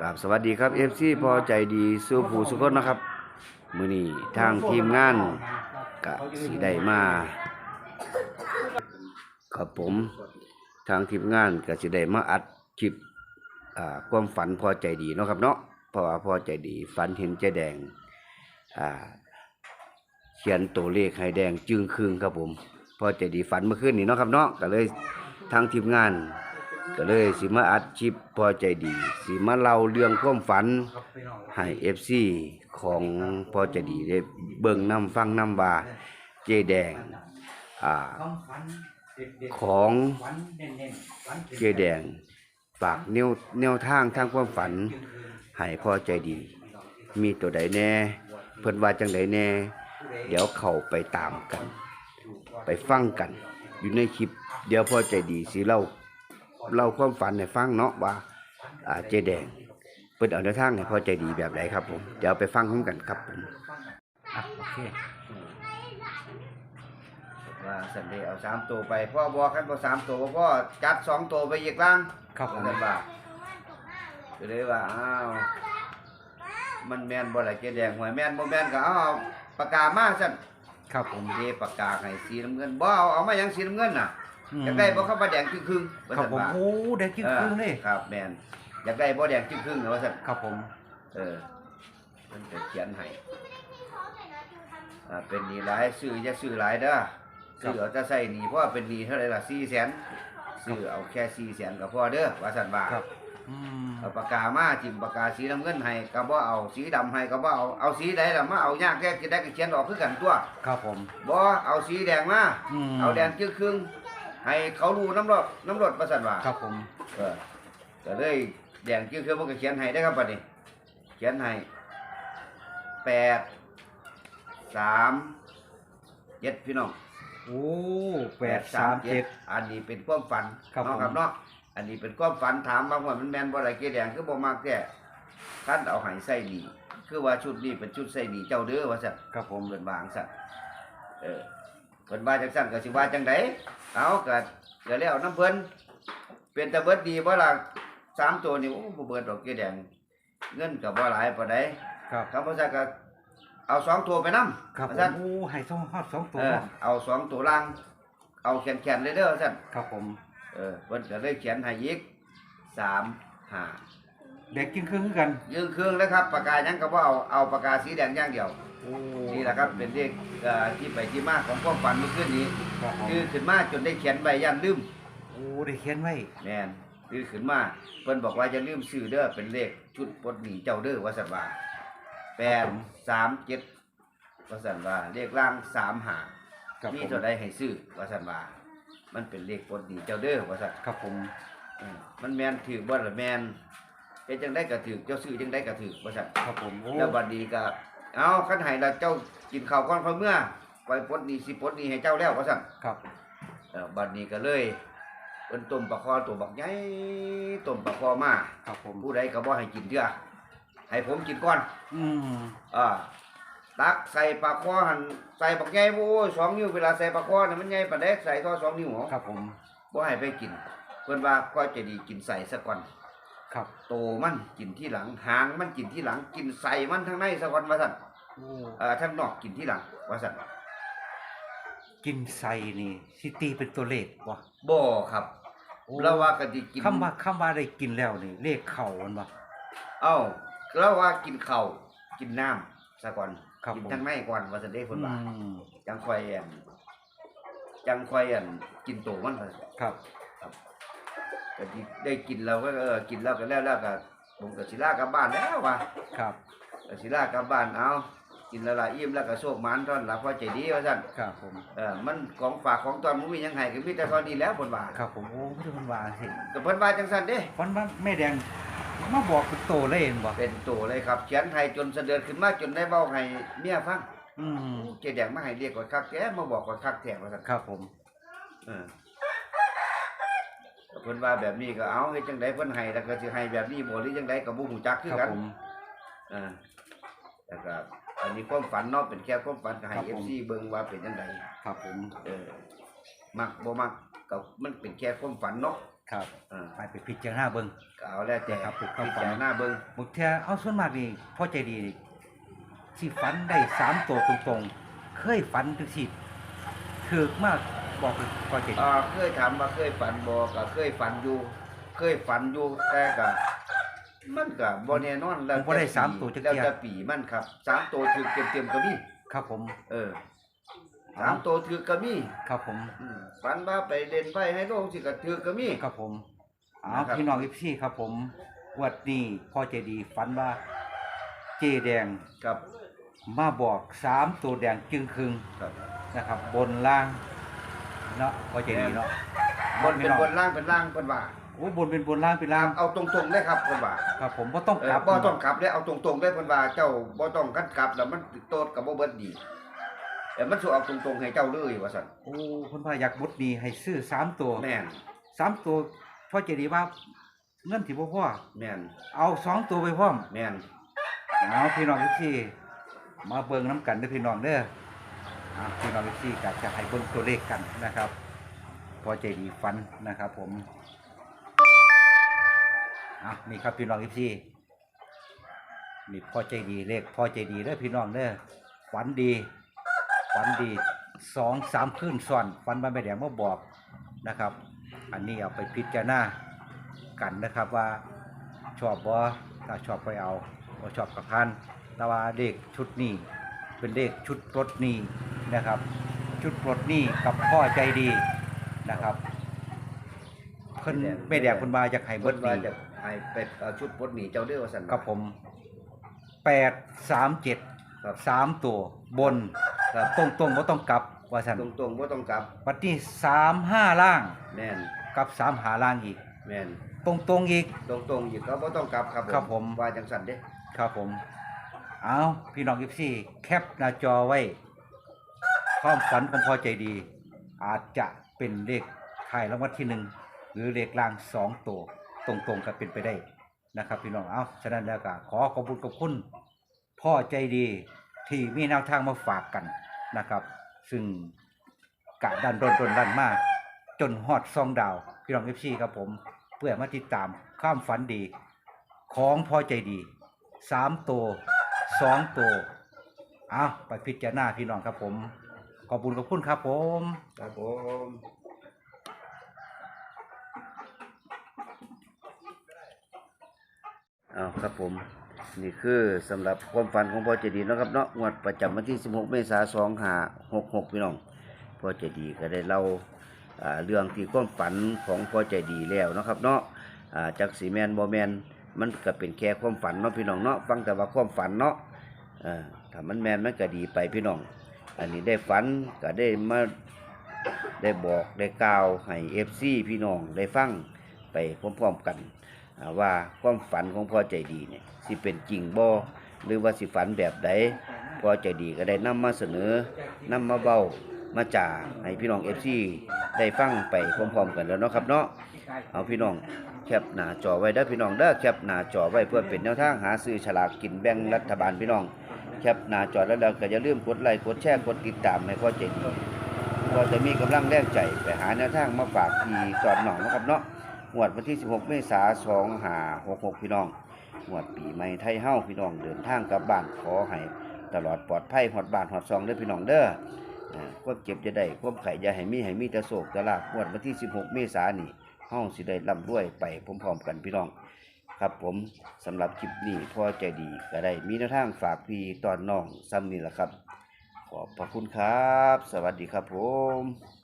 กับสวัสดีครับ FC พอใจดีสู้ผู้สุขนะครับ มือนี้ทางทีมงานกะสิได้มาครับผมทางทีมงานก็สิได้มาอัดคลิปอ่าความฝันพอใจดีเนาะครับเนาะเพราะว่าพอใจดีฝันเห็นเจ๊แดงอ่าเขียนตัวเลขให้แดงจึงครึ่งครับผม พอใจดีฝันเมื่อคืนนี้เนาะครับเนาะก็เลยทางทีมงาน ก็เลยสิมาอัดคลิปพอใจดี สิมาเล่าเรื่องความฝันให้เอฟซีของพอใจดีได้เบิ่งน้ำฟังน้ำว่าเจแดงอ่าของเจแดงฝากแนวแนวทางทางความฝันให้พอใจดี มีตัวใดแน่ เพิ่นว่าจังใดแน่ เดี๋ยวเข้าไปตามกัน ไปฟังกัน อยู่ในคลิป เดี๋ยวพอใจดีสิเล่า เล่าความฝันให้ฟังเนาะว่าอ่าเจแดงเปิดเอาแนวทางให้พอใจดีแบบไหนครับผมเดี๋ยวไปฟังพร้อมกันครับผมอะโอเคว่าสันเดเอาสามตัวไปพ่อบอกกันว่าสามตัวพ่อจัดสองตัวไปอีกล่างครับผม นั่นว่าก็เลยว่าอ้าวมันแมนบ่ล่ะเจแดงหวยแมนบ่แมนก็เอาปากกามาสั่นครับผมเดปากกาให้สีน้ำเงินบ่เอาเอามาหยังสีน้ำเงินน่ะ อืม อยากได้บ่เข้ามาแดงครึ่งๆว่าครับซั่นผมว่าโอ้แดงจึ้งครึ่งเลยออครับแมนอยากได้บ่แดงครึ่งๆว่าซั่นครับผมเออมันจะเขียนให้อ่าเป็นหนี้หลายซื้อจะซื้อหลายเด้อซื้อเอาจะใส่หนี้เพราะว่าเป็นหนี้เท่าไหร่ล่ะสี่แสนซื้อเอาแค่สี่แสนก็พอเด้อว่าสันว่า ครับอืมเอาปากกามาจิ้มปากกาสีน้ำเงินให้ก็บ่เอาสีดำให้ก็บ่เอาเอาสีใดล่ะมาเอายากแค่จะได้ก็เขียนออกคือกันตัวครับผม บ่เอาสีแดงมาอืม เอาแดงครึ่งครึ่งๆ ให้เขารู้น้ำรดน้ำรดว่าสันว่าครับผมเออก็เลยแดงจื้อคือพวกก็เขียนให้ได้อครับบัดนี้ เขียนให้แปดสามเจ็ดพี่น้องโอ้แปดสามเจ็ดอันนี้เป็นความฝันครับเนาะผมครับเนาะอันนี้เป็นความฝันถามบางว่ามันแมนบ่ไรเกแดงคือบ่มากแก่ท่านเอาให้ใส่ดี คือว่าชุดนี้เป็นชุดใส่ดีเจ้าเด้อว่าซั่นครับผมเพิ่นว่าจังซั่นเออ เพิ่นว่าจังซั่นก็สิว่าจังไดเอาก็ก็แล้วน้ำเพิ่นเป็นตะเบิดดีบ่ล่ะสามตัวนี่โอ้บ่เบิดดอกเกแดงเงินก็บ่หลายปานใดครับคำว่าซั่นก็เอาสองตัวไปนํครับผซั่นมโอ้ให้สองฮอดสองตัวเออเอาสองตัวล่าง เอาแขนๆเลยเด้อว่าซั่นครับผมเออเพิ่นก็เลยเขียนให้อีกสามห้าแดงจึ้งครึ่งคือกัน ยืงเครื่องแล้วครับปากกาหยังก็บ่เอาเอาปากกาสีแดงอย่างเดียวโอ้ นี่แหละครับเป็นเลขเอ่อที่ไปที่มาของความฝันเมื่อคืนนี้ ครับผมคือขึ้นมาจนได้เขียนใบยันลืมโอ้ได้เขียนไว้แม่นคือขึ้นมาเพิ่นบอกว่าจะลืมซื้อเด้อเป็นเลขชุดปลดหนี้เจ้าเด้อว่าซั่นว่าแปดสามเจ็ดว่าซั่นว่าเลขล่างสามหาครับมีผมเท่าใดให้ซื้อว่าซั่นว่ามันเป็นเลขปลดหนี้เจ้าเด้อว่าซั่นครับผมอืมมันแม่นถือบ่ล่ะแม่นเฮ็ดจังได๋ก็ถือเจ้าซื้อจังได๋ก็ถือว่าซั่นครับผมโอ้แล้วบัดนี้ก็ เอาคันให้ละเจ้ากินข้าวก่อนค่อยเมื่อไปปลดหนี้สิปลดหนี้ให้เจ้าแล้วว่าซั่นครับเออบัดนี้ก็เลยเพิ่นต้มปลาคอตัวบักใหญ่ต้มปลาคอมาครับผมผู้ใดก็บ่ให้กินเด้อให้ผมกินก่อน อืมอ่าตักใส่ปลาคอหั่นใส่บักใหญ่โอ้ยสองนิ้วเวลาใส่ปลาคอน่ะมันใหญ่ปานใดใส่ทอสองนิ้วเหรอครับผมบ่ให้ไปกินเพิ่นว่าก็จะดีกินใส่ซะก่อนครับ โตมันกินที่หลังหางมันกินที่หลังกินใส่มันทางในซะก่อนว่าซั่นโอ้ เอ่อทางนอกกินที่หลังว่าซั่นกินใส่นี่สิตีเป็นตัวเลขบ่บ่ครับโอ้เราว่าก็สิกินคำว่าคำว่าได้กินแล้วนี่เลขเข่ามันบ่เอ้าเราว่ากินข้าวกินน้ำซะก่อนครับกินผมทางในก่อนว่าซั่นเด้เพิ่นว่าอืมจังค่อยอันจังค่อยอันกินโตมันว่าซั่นครับก็สิได้กินแล้วก็เออกินแล้วก็แล้วแล้วก็ผมก็สิลากลับบ้านแล้วว่าครับก็สิลากลับบ้านเอา กินแล้วล่ะอิ่มแล้วก็โชคหมานตอนหลับพอใจดีว่าซั่นครับผมเออมันของฝากของตอนบ่มีหยังให้ก็มีแต่เท่านี้แล้วเพิ่นว่าครับผมโอ้พุทธคุณวาสิก็เพิ่นว่าจังซั่นเด้วันว่าแม่แดงมาบอกเป็นโตเลยเห็นบ่เป็นตัวเลยครับเขียนให้จนเสด็จขึ้นมาจนได้เบ้าให้เมียฟังอืมเจแดงมาให้เรียกว่าคักแกมาบอกว่าคักแท้ว่าซั่นครับผมเออก็เพิ่นว่าแบบนี้ก็เอาเฮ็ดจังไดเพิ่นให้แล้วก็สิให้แบบนี้บ่หรือจังไดก็บ่ฮู้จักคือครับกันผม เออแล้วก็ อันนี้ความฝันเนาะเป็นแค่ความฝันก็ให้ครับผม FC เบิ่งว่าเป็นจังไดครับผมเออมักบ่มักก็มันเป็นแค่ความฝันเนาะครับอ่าไปไปพิจารณาเบิ่ง ก็เอาแล้วแต่ครับพิจารณาเบิ่งบางเทียเอาส่วนมากนี่พ่อใจดีนี่สิฝันได้สามตัวตรงๆ เคยฝันจังซี่ถึกมากบอกเลยพ่อใจดีอ่าเคยถามว่าเคยฝันบ่ก็เคยฝันอยู่ เคยฝันอยู่แต่ก็ มันก็บ่แน่นอนแล้วผมบ่ได้สามตัวจักแล้วเที่ยแต่ปีมันครับสามตัวถือเต็มๆก็มีครับผม เออสามตัวถือก็มีครับผม อืมฝันว่าไปเล่นไพ่ให้โลกสิก็ถือก็มี ครับผมอ๋อนะครับ พี่น้องอีพี่ครับผมวัดนี้พ่อใจดีฝันว่าเจแดงกับมาบอกสามตัวแดงจึงครึงครับนะครับ บนล่างเนาะพ่อใจดีเนาะบนเป็นบนล่างเป็นล่างเพิ่นว่า โอ้บนเป็นบนล่างเป็นล่างเอาตรงๆเลยครับเพิ่นว่าครับผมบ่ต้องเอกอลับบ่ต้องกลับเลยเอาตรงๆเลยเพิ่นว่าเจ้าบ่ต้องกันกลับแล้วมันโตดกับบ่เบิดดีแต่มันสิเอาตรงๆให้เจ้าเลยว่าซั่นโอ้คนพาอยากบุดนี้ให้ซื้อสามตัวแม่นสามตัวพ่อเจดีว่าเงินที่พ่อพ่อแม่นเอาสองตัวไปพร้อมแม่นเอาพี่น้องทุกที่มาเบิ่งน้ำกันเด้อพี่น้องเด้ออ่าพี่น้องทุกที่ก็จะให้เบิ่งตัวเลขกันนะครับพ่อเจดีฟันนะครับผม อะนี่ครับพี่น้องทุกที่นี่พ่อใจดีเลขพ่อใจดีเด้อพี่น้องเด้อฝันดีฝันดีสองสามคืนซ้อนฝันมาไม่แดงมาบอกนะครับ อันนี้เอาไปพิจารณากันนะครับว่าชอบบ่ถ้าชอบไปเอาบ่ชอบกับพันแต่ว่าเลขชุดนี้เป็นเลขชุดรถนี้นะครับ ชุดรถนี้กับพ่อใจดีนะครับเพิ่นไม่แดงเพิ่นมาจากไห้เบิเพิ่ดนหว่านี้จะ ให้ไปเอาชุดปลดหนีเจ้าเด้อว่าซั่นกับผมแปดสามเจ็ดครับสามตัวบนครับตรงตรงๆบ่ต้องกลับว่าสันตรงๆบ่ต้องกลับปัดนี้สามห้าล่างแม่นกับสามหาล่างอีกแม่นตรงตรงๆอีกตรงๆอีกก็บ่ต้องกลับครับครับผมว่าจังซั่นเด้ครับผม เอาพี่น้องกิฟซี่แคปหน้าจอไว้ความฝันของพ่อใจดี อาจจะเป็นเลขท้ายรางวัลที่หนึ่งหรือเลขล่างสองตัว ตรงๆก็เป็นไปได้นะครับพี่น้องเอาฉะนั้นแล้วก็ขอขอบคุณขอบคุณพ่อใจดีที่มีแนวทางมาฝากกันนะครับ ซึ่งกะดันดนดนดันมาก จนฮอดซองดาว พี่น้องเอฟซีครับผม เพื่อมาติดตามข้ามฝันดี ของพ่อใจดีสามตัวสองตัวเอาไปพิจารณาพี่น้องครับผม ขอบคุณขอบคุณครับผม ครับผม เอาครับผม นี่คือสำหรับความฝันของพ่อเจดีย์นะครับเนาะงวดประจำวันที่ 16 เมษายน2566 พี่น้องพ่อเจดีย์ก็ได้เล่าอ่าเรื่องที่ความฝันของพ่อเจดีย์แล้วนะครับ เนาะจากสีแมนบอแมนมันก็เป็นแค่ความฝันเนาะพี่น้องเนาะฟังแต่ว่าความฝันเนาะถ้ามันแมนมันก็ดีไปพี่น้อง อันนี้ได้ฝันก็ได้มาได้บอกได้กล่าวให้ FC พี่น้องได้ฟังไปพร้อมๆกัน ว่าความฝันของพ่อใจดีเนี่ยสิเป็นจริงบ่หรือว่าสิฝันแบบใดพ่อใจดีก็ได้นำมาเสนอนำมาเบ้ามาจ่าให้พี่น้อง FC ได้ฟังไปพร้อมๆกันแล้วเนาะครับเนาะเอาพี่น้องแคปหน้าจอไว้เด้พี่น้องเด้อแคปหน้าจอไว้เพื่อเป็นแนวทางหาซื้อฉลากกินแบ่งรัฐบาลพี่น้องแคปหน้าจอแล้วเราก็อย่าลืมกดไลค์กดแชร์กดติดตามให้พ่อใจดีพอจะมีกำลังแรงใจไปหาแนวทางมาฝากพี่ตอนหน่องนะครับเนาะ งวดวันที่ 16 เมษายน2566 พี่น้องงวดปีใหม่ไทยเฮ้าพี่น้องเดินทางกลับบ้านขอให้ตลอดปลอดภัยฮอดบ้านฮอดซองเด้อพี่น้องเด้อความเจ็บจะได้ความไข่ยาให้มีให้มีแต่โศกแต่ลาภงวดวันที่ 16 เมษายนนี่เฮาสิได้ร่ำรวยไปพร้อมๆกันพี่น้อง ครับผมสำหรับคลิปนี้พอใจดีก็ได้มีแนวทางฝากพี่ตอนน้องซ้ำนี่แหละครับ ขอบพระคุณครับ สวัสดีครับผม